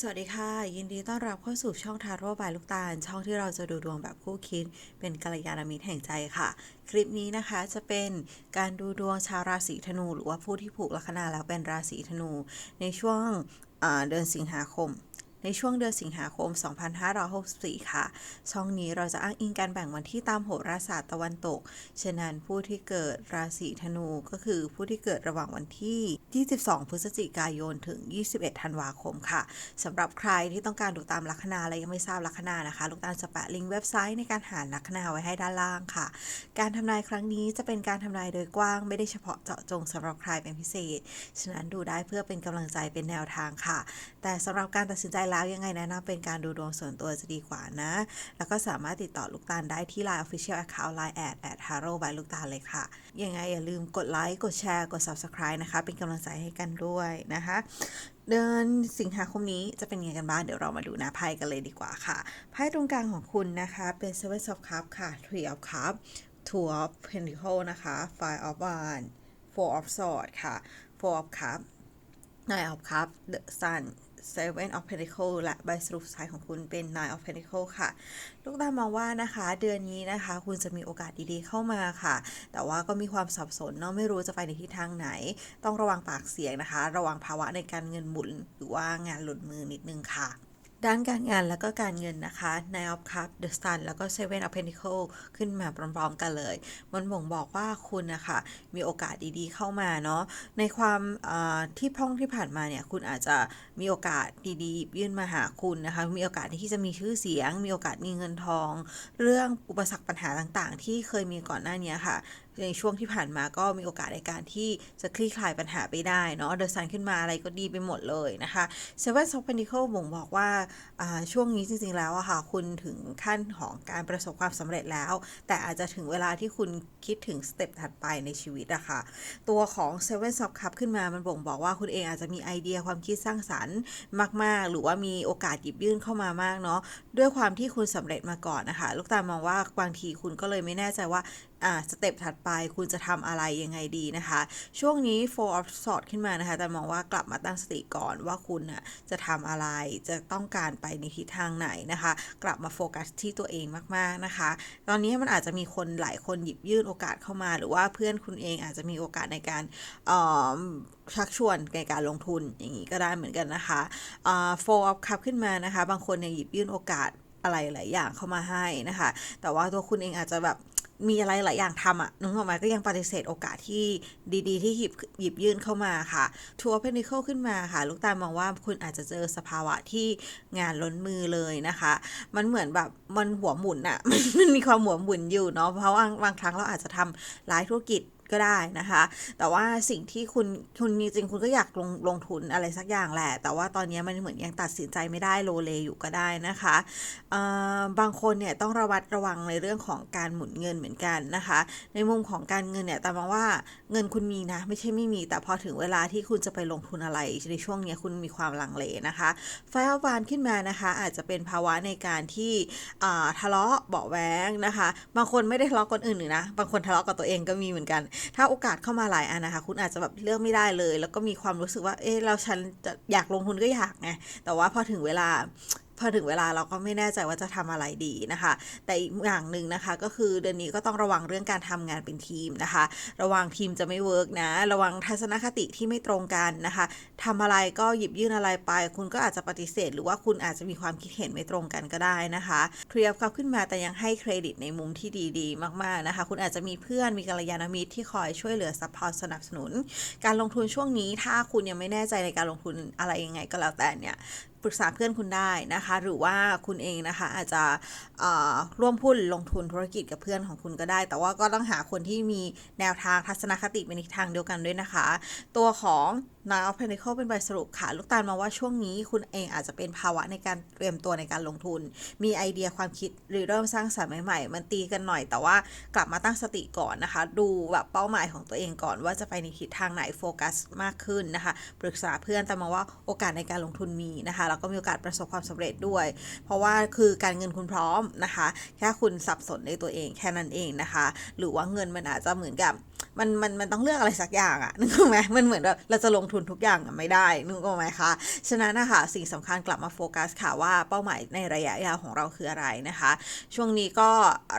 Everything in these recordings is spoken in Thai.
สวัสดีค่ะ ยินดีต้อนรับเข้าสู่ช่องทาโร่บายลูกตาล ช่องที่เราจะดูดวงแบบคู่คิด เป็นกัลยาณมิตรแห่งใจค่ะ คลิปนี้นะคะจะเป็นการดูดวงชาวราศีธนู หรือว่าผู้ที่ผูกลัคนาแล้วเป็นราศีธนู ในช่วงเดือนสิงหาคม ในช่วงเดือนสิงหาคม 2564 ค่ะ ช่องนี้เราจะอ้างอิงการแบ่งวันที่ตามโหราศาสตร์ตะวันตก ฉะนั้นผู้ที่เกิดราศีธนูก็คือผู้ที่เกิดระหว่างวันที่ 22 พฤศจิกายน ถึง 21 ธันวาคมค่ะ สำหรับใครที่ต้องการดูตามลัคนาและยังไม่ทราบลัคนานะคะ ลูกตาลจะแปะลิงก์เว็บไซต์ในการหาลัคนาไว้ให้ด้านล่างค่ะ การทำนายครั้งนี้จะเป็นการทำนายโดยกว้าง ไม่ได้เฉพาะเจาะจงสำหรับใครเป็นพิเศษ ฉะนั้นดูได้เพื่อเป็นกำลังใจเป็นแนวทางค่ะ แต่สำหรับการตัดสินใจแล้วยังไงแนะนำเป็นการดูดวงส่วนตัวจะดีกว่านะ แล้วก็สามารถติดต่อลูกตาลได้ที่ Line Official Account Line แอดแอดฮาร์โรบายลูกตาลเลยค่ะ ยังไงอย่าลืมกดไลค์กดแชร์กด Subscribe นะคะ เป็นกำลังใจให้กันด้วยนะคะ เดือนสิงหาคมนี้จะเป็นยังไงกันบ้างเดี๋ยวเรามาดูหน้าไพ่กันเลยดีกว่าค่ะไพ่ตรงกลางของคุณนะคะเป็น Seven of Cups ค่ะ Three of Cups Two of Pentacles นะคะ Five of Wands Four of Swords ค่ะ Four of Cups Nine of Cups The Sun Seven of Pentacles และใบสรุปสุดท้ายของคุณเป็น Nine of Pentacles ค่ะ ลูกตาลมองว่านะคะ เดือนนี้นะคะ คุณจะมีโอกาสดีๆเข้ามาค่ะ แต่ว่าก็มีความสับสนเนาะไม่รู้จะไปในทิศทางไหน ต้องระวังปากเสียงนะคะ ระวังภาวะในการเงินหมุนหรือว่างานหลุดมือนิดนึงค่ะ ด้านการงานแล้วก็การเงินนะคะ Nine of Cups The Sun แล้วก็ Seven of Pentacles ขึ้นมาพร้อมๆกันเลย มันบ่งบอกว่าคุณนะคะมีโอกาสดีๆเข้ามาเนาะในความที่พร่องที่ผ่านมาเนี่ยคุณอาจจะมีโอกาสดีๆ ยื่นมาหาคุณนะคะมีโอกาสที่จะมีชื่อเสียง มีโอกาสมีเงินทอง เรื่องอุปสรรคปัญหาต่างๆ ที่เคยมีก่อนหน้านี้ค่ะ ในช่วงที่ผ่านมาก็มีโอกาสในการที่จะคลี่คลายปัญหาไปได้เนาะเดอะซันขึ้นมาอะไรก็ดีไปหมดเลยนะคะ Seven of Pentacles บ่งบอกว่าช่วงนี้จริงๆแล้วอะค่ะคุณถึงขั้นของการประสบความสำเร็จแล้ว แต่อาจจะถึงเวลาที่คุณคิดถึงสเต็ปถัดไปในชีวิตอะค่ะตัวของ Seven of Cups ขึ้นมามันบ่งบอกว่าคุณเองอาจจะมีไอเดียความคิดสร้างสรรค์มาก ๆ หรือว่ามีโอกาสหยิบยื่นเข้ามามากเนาะด้วยความที่คุณสำเร็จมาก่อนนะคะลูกตาลมองว่าบางทีคุณก็เลยไม่แน่ใจว่า อ่าสเต็ปถัดไปคุณจะทำอะไรยังไงดีนะคะ ช่วงนี้ Four of s w o r d ขึ้นมานะคะ แต่มองว่ากลับมาตั้งสติก่อนว่าคุณน่ะจะทำอะไรจะต้องการไปในทิศทางไหนนะคะ กลับมาโฟกัสที่ตัวเองมากๆนะคะ ตอนนี้มันอาจจะมีคนหลายคนหยิบยื่นโอกาสเข้ามา หรือว่าเพื่อนคุณเองอาจจะมีโอกาสในการชักชวนในการลงทุนอย่างนี้ก็ได้เหมือนกันนะคะอ่า Four of cup ขึ้นมานะคะ บางคนเนี่ยหยิบยื่นโอกาสอะไรหลายอย่างเข้ามาให้นะคะ แต่ว่าตัวคุณเองอาจจะแบบ มีอะไรหลายอย่างทำอะนึกออกไหมก็ยังปฏิเสธโอกาสที่ดีๆ ที่หยิบหยิบยื่นเข้ามาค่ะทัวร์เพนิเคิลขึ้นมาค่ะ ลูกตาลมองว่าคุณอาจจะเจอสภาวะที่งานล้นมือเลยนะคะ มันเหมือนแบบมันหัวหมุนอะมันมันมีความหัวหมุนอยู่เนาะเพราะว่าบางครั้งเราอาจจะทำหลายธุรกิจ ก็ได้นะคะ แต่ว่าสิ่งที่คุณคุณจริงๆคุณก็อยากลงลงทุนอะไรสักอย่างแหละ แต่ว่าตอนนี้มันเหมือนยังตัดสินใจไม่ได้โลเลอยู่ก็ได้นะคะบางคนเนี่ยต้องระวัดระวังในเรื่องของการหมุนเงินเหมือนกันนะคะ ในมุมของการเงินเนี่ยแต่มองว่าเงินคุณมีนะไม่ใช่ไม่มี แต่พอถึงเวลาที่คุณจะไปลงทุนอะไรในช่วงนี้คุณมีความลังเลนะคะไฟอวานขึ้นมานะคะ อาจจะเป็นภาวะในการที่ทะเลาะเบาแวงนะคะ บางคนไม่ได้ทะเลาะกับคนอื่นหรือนะบางคนทะเลาะกับตัวเองก็มีเหมือนกันถ้าโอกาสเข้ามาหลายอันนะคะ คุณอาจจะแบบเลือกไม่ได้เลย แล้วก็มีความรู้สึกว่า เออเราฉันจะอยากลงทุนก็อยากไง แต่ว่าพอถึงเวลา พอถึงเวลาเราก็ไม่แน่ใจว่าจะทำอะไรดีนะคะ แต่อีกอย่างหนึ่งนะคะ ก็คือเดือนนี้ก็ต้องระวังเรื่องการทำงานเป็นทีมนะคะ ระวังทีมจะไม่เวิร์กนะ ระวังทัศนคติที่ไม่ตรงกันนะคะทำอะไรก็หยิบยื่นอะไรไป คุณก็อาจจะปฏิเสธ หรือว่าคุณอาจจะมีความคิดเห็นไม่ตรงกันก็ได้นะคะเคลียร์เขาขึ้นมาแต่ยังให้เครดิตในมุมที่ดีๆ มากๆนะคะ คุณอาจจะมีเพื่อนมีกัลยาณมิตรที่คอยช่วยเหลือซัพพอร์ตสนับสนุน การลงทุนช่วงนี้ถ้าคุณยังไม่แน่ใจในการลงทุนอะไรยังไงก็แล้วแต่เนี่ย ปรึกษาเพื่อนคุณได้นะคะ หรือว่าคุณเองนะคะอาจจะร่วมหุ้นลงทุนธุรกิจกับเพื่อนของคุณก็ได้ แต่ว่าก็ต้องหาคนที่มีแนวทางทัศนคติเป็นทิศทางเดียวกันด้วยนะคะ ตัวของ Nine of Pentacle เป็นใบสรุปค่ะ ลูกตาลมาว่าช่วงนี้คุณเองอาจจะเป็นภาวะในการเตรียมตัวในการลงทุน มีไอเดียความคิดหรือเริ่มสร้างสรรค์ใหม่ๆ มันตีกันหน่อย แต่ว่ากลับมาตั้งสติก่อนนะคะ ดูแบบเป้าหมายของตัวเองก่อนว่าจะไปในทิศทางไหนโฟกัสมากขึ้นนะคะ ปรึกษาเพื่อนแต่มาว่าโอกาสในการลงทุนมีนะคะแล้วก็มีโอกาสประสบความสำเร็จด้วย เพราะว่าคือการเงินคุณพร้อมนะคะ แค่คุณสับสนในตัวเองแค่นั้นเองนะคะ หรือว่าเงินมันอาจจะเหมือนกับมันมันมันต้องเลือกอะไรสักอย่างอะนึกออกไหมมันเหมือนแบบเราจะลงทุนทุกอย่างไม่ได้นึกออกไหมคะฉะนั้นนะคะสิ่งสำคัญกลับมาโฟกัสค่ะว่าเป้าหมายในระยะยาวของเราคืออะไรนะคะ ช่วงนี้ก็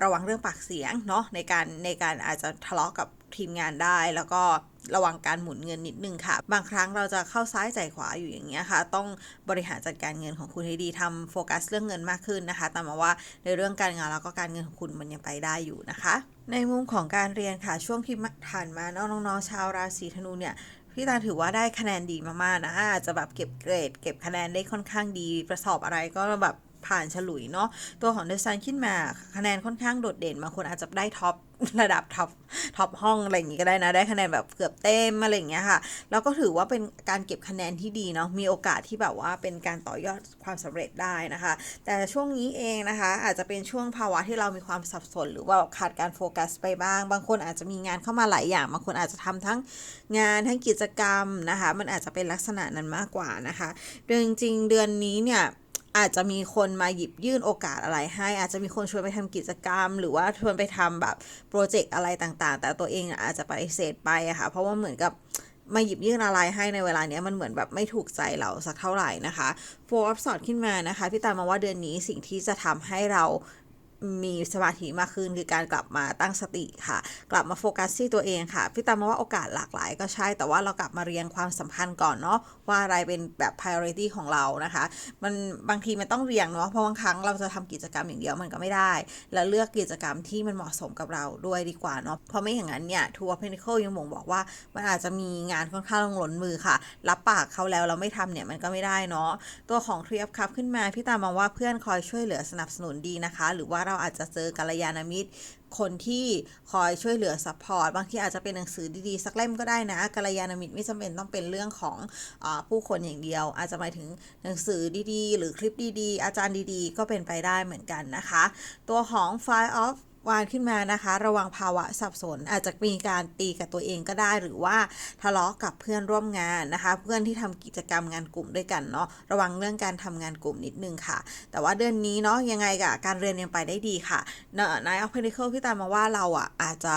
ระวังเรื่องปากเสียงเนาะในการในการอาจจะทะเลาะกับ ทีมงานได้ แล้วก็ระวังการหมุนเงินนิดนึงค่ะ บางครั้งเราจะเข้าซ้ายใจขวาอยู่อย่างเงี้ยค่ะ ต้องบริหารจัดการเงินของคุณให้ดีทำโฟกัสเรื่องเงินมากขึ้นนะคะ แต่มาว่าในเรื่องการงานแล้วก็การเงินของคุณมันยังไปได้อยู่นะคะ ในมุมของการเรียนค่ะ ช่วงที่ผ่านมาน้องๆชาวราศีธนูเนี่ยพี่ตาถือว่าได้คะแนนดีมากๆนะอาจจะแบบเก็บเกรด เก็บคะแนนได้ค่อนข้างดีประสอบอะไรก็แบบ ผ่านฉลุยเนาะตัวของเดซันขึ้นมาคะแนนค่อนข้างโดดเด่นบางคนอาจจะได้ท็อประดับท็อปท็อปห้องอะไรอย่างงี้ก็ได้นะ ได้คะแนนแบบเกือบเต็มอะไรอย่างเงี้ยค่ะ แล้วก็ถือว่าเป็นการเก็บคะแนนที่ดีเนาะ มีโอกาสที่แบบว่าเป็นการต่อยอดความสำเร็จได้นะคะ แต่ช่วงนี้เองนะคะ อาจจะเป็นช่วงภาวะที่เรามีความสับสน หรือว่าขาดการโฟกัสไปบ้าง บางคนอาจจะมีงานเข้ามาหลายอย่าง บางคนอาจจะทำทั้งงานทั้งกิจกรรมนะคะ มันอาจจะเป็นลักษณะนั้นมากกว่านะคะโดยจริงๆเดือนนี้เนี่ย อาจจะมีคนมาหยิบยื่นโอกาสอะไรให้ อาจจะมีคนชวนไปทำกิจกรรม หรือว่าชวนไปทำแบบโปรเจกต์อะไรต่างๆ แต่ตัวเองอาจจะปฏิเสธไปอะค่ะเพราะว่าเหมือนกับมาหยิบยื่นอะไรให้ในเวลาเนี้ยมันเหมือนแบบไม่ถูกใจเราสักเท่าไหร่นะคะโฟร์สอดขึ้นมานะคะ พี่ตามมาว่าเดือนนี้สิ่งที่จะทำให้เรา มีสมาธิมากขึ้นคือการกลับมาตั้งสติค่ะ กลับมาโฟกัสที่ตัวเองค่ะ พี่ตามมาว่าโอกาสหลากหลายก็ใช่ แต่ว่าเรากลับมาเรียงความสำคัญก่อนเนาะว่าอะไรเป็นแบบ priority ของเรานะคะ มันบางทีมันต้องเรียงเนาะเพราะบางครั้งเราจะทำกิจกรรมอย่างเดียวมันก็ไม่ได้ แล้วเลือกกิจกรรมที่มันเหมาะสมกับเราด้วยดีกว่าเนาะเพราะไม่อย่างนั้นเนี่ยทัวร์เพนิคิลยังบ่งบอกว่า มันอาจจะมีงานค่อนข้างล้นมือค่ะ รับปากเขาแล้วเราไม่ทำเนี่ยมันก็ไม่ได้เนาะตัวของทรีอัพคัพขึ้นมาพี่ตามมองว่าเพื่อนคอยช่วยเหลือสนับสนุนดีนะคะ หรือว่าเราราอาจจะเจอกัลยาณมิตร คนที่คอยช่วยเหลือซัพพอร์ตบางทีอาจจะเป็นหนังสือดีๆ สักเล่มก็ได้นะกัลยาณมิตรไม่จำเป็นต้องเป็นเรื่องของอผู้คนอย่างเดียว อาจจะหมายถึงหนังสือดีๆ หรือคลิปดีๆ อาจารย์ดีๆ ก็เป็นไปได้เหมือนกันนะคะ ตัวของ File of วานขึ้นมานะคะ ระวังภาวะสับสน อาจจะมีการตีกับตัวเองก็ได้ หรือว่าทะเลาะกับเพื่อนร่วมงานนะคะ เพื่อนที่ทำกิจกรรมงานกลุ่มด้วยกันเนาะระวังเรื่องการทำงานกลุ่มนิดนึงค่ะ แต่ว่าเดือนนี้เนาะยังไงกับการเรียนยังไปได้ดีค่ะนายออฟเพนิเคิลพี่ตามมาว่าเราอะอาจจะ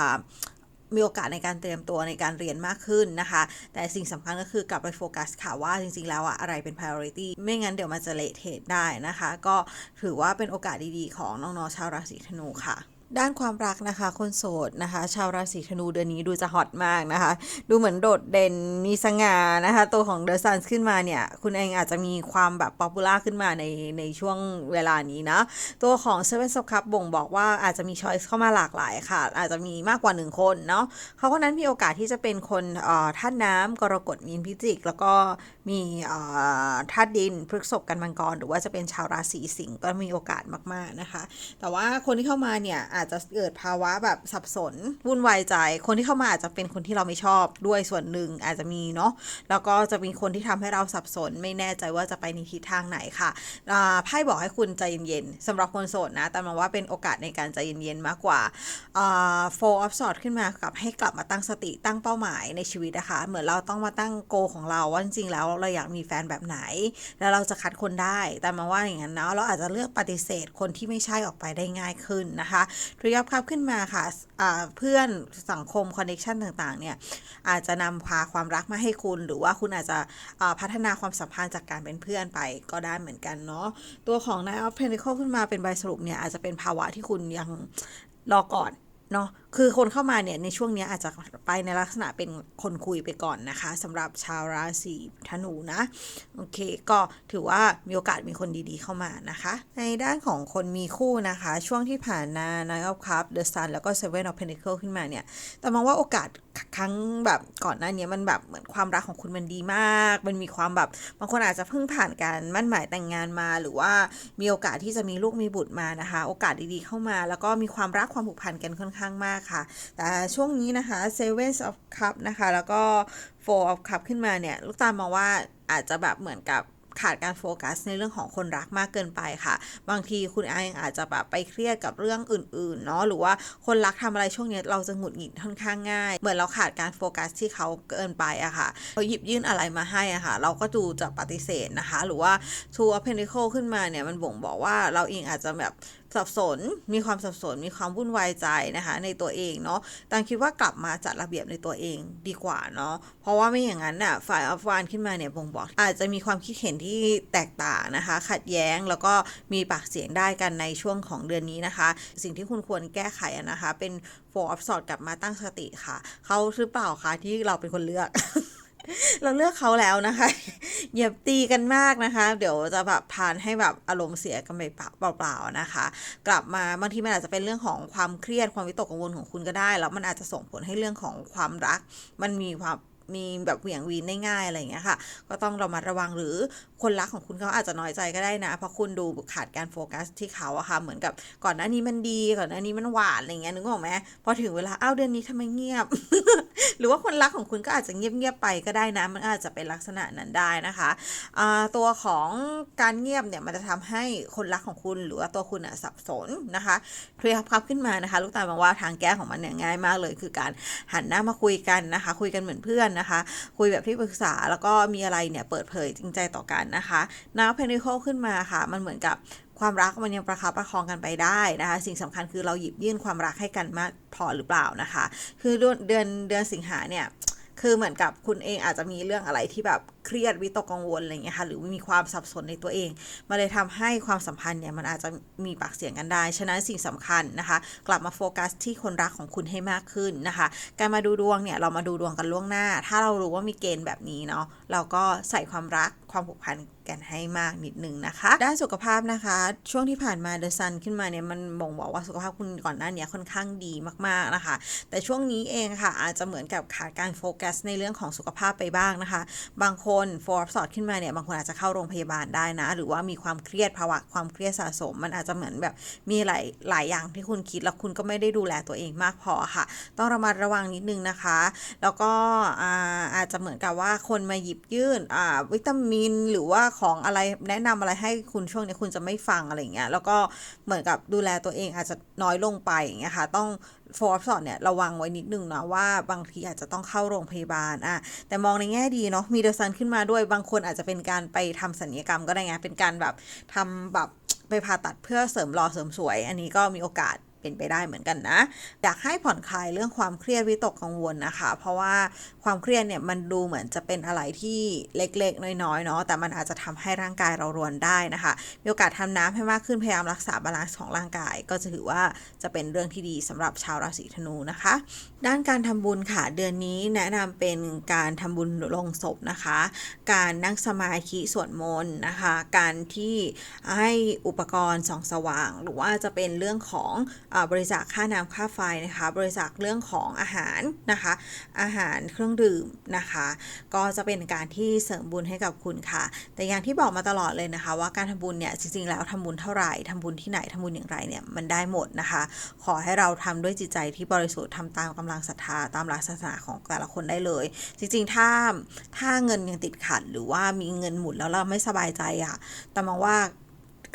มีโอกาสในการเตรียมตัวในการเรียนมากขึ้นนะคะ แต่สิ่งสำคัญก็คือกลับไปโฟกัสค่ะว่าจริงๆแล้วอะอะไรเป็น priority ไม่งั้นเดี๋ยวมันจะเละเทะได้นะคะ ก็ถือว่าเป็นโอกาสดีๆของน้องๆชาวราศีธนูค่ะ ด้านความรักนะคะ คนโสดนะคะ ชาวราศีธนูเดือนนี้ดูจะฮอตมากนะคะ ดูเหมือนโดดเด่นมีสง่านะคะ ตัวของเดอะซันขึ้นมาเนี่ย คุณเองอาจจะมีความแบบป๊อปปูล่าขึ้นมาในในช่วงเวลานี้นะ ตัวของเซเว่น of Cup บ่งบอกว่าอาจจะมีช้อยส์เข้ามาหลากหลายค่ะ อาจจะมีมากกว่าหนึ่งคนเนาะเขาคนนั้นมีโอกาสที่จะเป็นคนเอ่อท่าตุน้ำกรกฎมีนพิจิก แล้วก็ มีธาตุดินพฤกษภกันมังกร หรือว่าจะเป็นชาวราศีสิงห์ก็มีโอกาสมากๆนะคะ แต่ว่าคนที่เข้ามาเนี่ยอาจจะเกิดภาวะแบบสับสนวุ่นวายใจ คนที่เข้ามาอาจจะเป็นคนที่เราไม่ชอบด้วยส่วนหนึ่งอาจจะมีเนาะแล้วก็จะมีคนที่ทำให้เราสับสน ไม่แน่ใจว่าจะไปในทิศทางไหนค่ะอ่าไพ่บอกให้คุณใจเย็นๆสำหรับคนโสดนะแต่มาว่าเป็นโอกาสในการใจเย็นๆมากกว่าอ่า four of swords ขึ้นมากับให้กลับมาตั้งสติตั้งเป้าหมายในชีวิตนะคะ เหมือนเราต้องมาตั้งโกของเราว่าจริงๆแล้วเราอยากมีแฟนแบบไหน แล้วเราจะคัดคนได้ แต่มาว่าอย่างนั้นเนาะเราอาจจะเลือกปฏิเสธคนที่ไม่ใช่ออกไปได้ง่ายขึ้นนะคะทริยับครับขึ้นมาค่ะเพื่อนสังคมคอนเนคชันต่างๆเนี่ยอาจจะนำพาความรักมาให้คุณ หรือว่าคุณอาจจะพัฒนาความสัมพันธ์จากการเป็นเพื่อนไปก็ได้เหมือนกันเนาะตัวของ Knight of Pentacles ขึ้นมาเป็นใบสรุปเนี่ยอาจจะเป็นภาวะที่คุณยังรอก่อนเนาะคือคนเข้ามาเนี่ยในช่วงนี้อาจจะไปในลักษณะเป็นคนคุยไปก่อนนะคะสำหรับชาวราศีธนูนะ โอเค ก็ถือว่ามีโอกาสมีคนดีๆเข้ามานะคะ ในด้านของคนมีคู่นะคะ ช่วงที่ผ่านมา Nine of Cups The Sun แล้วก็ Seven of Pentacles ขึ้นมาเนี่ย แต่มองว่าโอกาสครั้งแบบก่อนหน้านี้มันแบบเหมือนความรักของคุณมันดีมาก มันมีความแบบบางคนอาจจะเพิ่งผ่านการมั่นหมายแต่งงานมาหรือว่ามีโอกาสที่จะมีลูกมีบุตรมานะคะ โอกาสดีๆเข้ามา แล้วก็มีความรักความผูกพันกันค่อนข้างมากค่ะ แต่ช่วงนี้นะคะ Seven of Cup นะคะ แล้วก็ Four of Cup ขึ้นมาเนี่ย ลูกตาลมองว่าอาจจะแบบเหมือนกับขาดการโฟกัสในเรื่องของคนรักมากเกินไปค่ะ บางทีคุณเองอาจจะแบบไปเครียดกับเรื่องอื่นๆเนาะหรือว่าคนรักทำอะไรช่วงนี้เราจะหงุดหงิดค่อนข้างง่าย เหมือนเราขาดการโฟกัสที่เขาเกินไปอะค่ะเขาหยิบยื่นอะไรมาให้อะค่ะ เราก็ดูจะปฏิเสธนะคะ หรือว่า Two of Pentacles ขึ้นมาเนี่ยมันบ่งบอกว่าเราเองอาจจะแบบ สับสน มีความสับสน มีความวุ่นวายใจนะคะ ในตัวเองเนาะตังคิดว่ากลับมาจัดระเบียบในตัวเองดีกว่าเนาะ เพราะว่าไม่อย่างนั้นน่ะ ฝ่ายอัฟวานขึ้นมาเนี่ยบ่งบอก อาจจะมีความคิดเห็นที่แตกต่างนะคะ ขัดแย้ง แล้วก็มีปากเสียงได้กันในช่วงของเดือนนี้นะคะ สิ่งที่คุณควรแก้ไขนะคะ เป็น four of swords กลับมาตั้งสติค่ะ เขาหรือเปล่าคะที่เราเป็นคนเลือก เราเลือกเขาแล้วนะคะอย่าตีกันมากนะคะ เดี๋ยวจะแบบพานให้แบบอารมณ์เสียกันไปเปล่าๆนะคะ กลับมาบางทีมันอาจจะเป็นเรื่องของความเครียดความวิตกกังวลของคุณก็ได้ แล้วมันอาจจะส่งผลให้เรื่องของความรัก มันมีความ มีแบบเหวี่ยงวีนได้ง่ายอะไรอย่างเงี้ยค่ะ ก็ต้องเรามาระวังหรือคนรักของคุณเขาอาจจะน้อยใจก็ได้นะ เพราะคุณดูขาดการโฟกัสที่เขาอะค่ะ เหมือนกับก่อนหน้านี้มันดีก่อนหน้านี้มันหวานอะไรเงี้ยนึกออกไหมพอถึงเวลาอ้าวเดือนนี้ทำไมเงียบ หรือว่าคนรักของคุณก็อาจจะเงียบๆไปก็ได้นะ มันอาจจะเป็นลักษณะนั้นได้นะคะตัวของการเงียบเนี่ยมันจะทำให้คนรักของคุณหรือว่าตัวคุณอะสับสนนะคะเคลียร์ครับขึ้นมานะคะ ลูกตาลมองว่าทางแก้ของมันเนี่ยง่ายมากเลย คือการหันหน้ามาคุยกันนะคะ คุยกันเหมือนเพื่อนนะคะ คุยแบบที่ปรึกษาแล้วก็มีอะไรเนี่ยเปิดเผยจริงใจต่อกันนะคะน้าเพนิคลขึ้นมาค่ะ มันเหมือนกับความรักมันยังประคับประคองกันไปได้นะคะ สิ่งสำคัญคือเราหยิบยื่นความรักให้กันมากพอหรือเปล่านะคะ คือเดือนเดือนสิงหาเนี่ยคือเหมือนกับคุณเองอาจจะมีเรื่องอะไรที่แบบ เครียดวิตกกังวลอะไรเงี้ยค่ะหรือมีความสับสนในตัวเองมันเลยทำให้ความสัมพันธ์เนี่ยมันอาจจะมีปากเสียงกันได้ ฉะนั้นสิ่งสำคัญนะคะ กลับมาโฟกัสที่คนรักของคุณให้มากขึ้นนะคะ การมาดูดวงเนี่ยเรามาดูดวงกันล่วงหน้า ถ้าเรารู้ว่ามีเกณฑ์แบบนี้เนาะเราก็ใส่ความรักความผูกพันกันให้มากนิดนึงนะคะ ด้านสุขภาพนะคะ ช่วงที่ผ่านมาเดอะซันขึ้นมาเนี่ยมันบ่งบอกว่าสุขภาพคุณก่อนหน้านี้ค่อนข้างดีมากๆนะคะ แต่ช่วงนี้เองค่ะอาจจะเหมือนกับขาดการโฟกัสในเรื่องของสุขภาพไปบ้างนะคะ บางคนฟอร์สอดขึ้นมาเนี่ยบางคนอาจจะเข้าโรงพยาบาลได้นะ หรือว่ามีความเครียดภาวะความเครียดสะสม มันอาจจะเหมือนแบบมีหลายหลายอย่างที่คุณคิดแล้วคุณก็ไม่ได้ดูแลตัวเองมากพอค่ะ ต้องระมัดระวังนิดนึงนะคะ แล้วก็อาอาจจะเหมือนกับว่าคนมาหยิบยื่นวิตามินหรือว่าของอะไรแนะนำอะไรให้คุณช่วงนี้คุณจะไม่ฟังอะไรอย่างเงี้ยแล้วก็เหมือนกับดูแลตัวเองอาจจะน้อยลงไปอย่างเงี้ยค่ะต้อง โฟร์สอดเนี่ยระวังไว้นิดนึงนะว่าบางทีอาจจะต้องเข้าโรงพยาบาลอะแต่มองในแง่ดีเนาะมีเดซันขึ้นมาด้วยบางคนอาจจะเป็นการไปทำศัลยกรรมก็ได้ไงเป็นการแบบทำแบบไปผ่าตัดเพื่อเสริมหล่อเสริมสวย อันนี้ก็มีโอกาส เป็นไปได้เหมือนกันนะ อยากให้ผ่อนคลายเรื่องความเครียดวิตกกังวลนะคะ เพราะว่าความเครียดเนี่ยมันดูเหมือนจะเป็นอะไรที่เล็กๆ น้อยๆเนาะแต่มันอาจจะทำให้ร่างกายเรารวนได้นะคะ มีโอกาสทำน้ำให้มากขึ้นพยายามรักษาบาลานซ์ของร่างกาย ก็จะถือว่าจะเป็นเรื่องที่ดีสำหรับชาวราศีธนูนะคะ ด้านการทำบุญค่ะเดือนนี้แนะนำเป็นการทำบุญลงศพนะคะ การนั่งสมาธิสวดมนต์นะคะ การที่ให้อุปกรณ์ส่องสว่าง หรือว่าจะเป็นเรื่องของบริจาคค่าน้ำค่าไฟนะคะ บริจาคเรื่องของอาหารนะคะ อาหารเครื่องดื่มนะคะ ก็จะเป็นการที่เสริมบุญให้กับคุณค่ะ แต่อย่างที่บอกมาตลอดเลยนะคะ ว่าการทำบุญเนี่ยจริงๆแล้วทำบุญเท่าไหร่ทำบุญที่ไหนทำบุญอย่างไรเนี่ยมันได้หมดนะคะ ขอให้เราทำด้วยจิตใจที่บริสุทธิ์ทำตามกำลังศรัทธาตามหลักศาสนาของแต่ละคนได้เลย จริงๆถ้าถ้าเงินยังติดขัดหรือว่ามีเงินหมุนแล้วเราไม่สบายใจอะแต่มองว่า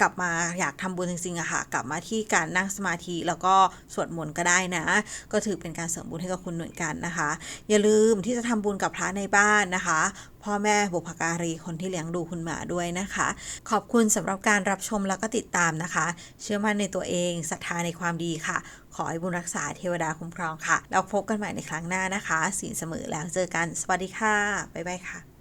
กลับมาอยากทำบุญจริงๆอะค่ะ กลับมาที่การนั่งสมาธิแล้วก็สวดมนต์ก็ได้นะ ก็ถือเป็นการเสริมบุญให้กับคุณเหมือนกันนะคะ อย่าลืมที่จะทำบุญกับพระในบ้านนะคะ พ่อแม่บุพการีคนที่เลี้ยงดูคุณหมาด้วยนะคะ ขอบคุณสำหรับการรับชมแล้วก็ติดตามนะคะ เชื่อมั่นในตัวเองศรัทธาในความดีค่ะ ขอให้บุญรักษาเทวดาคุ้มครองค่ะ แล้วพบกันใหม่ในครั้งหน้านะคะสีลเสมอแล้วเจอกันสวัสดีค่ะบ๊ายบายค่ะ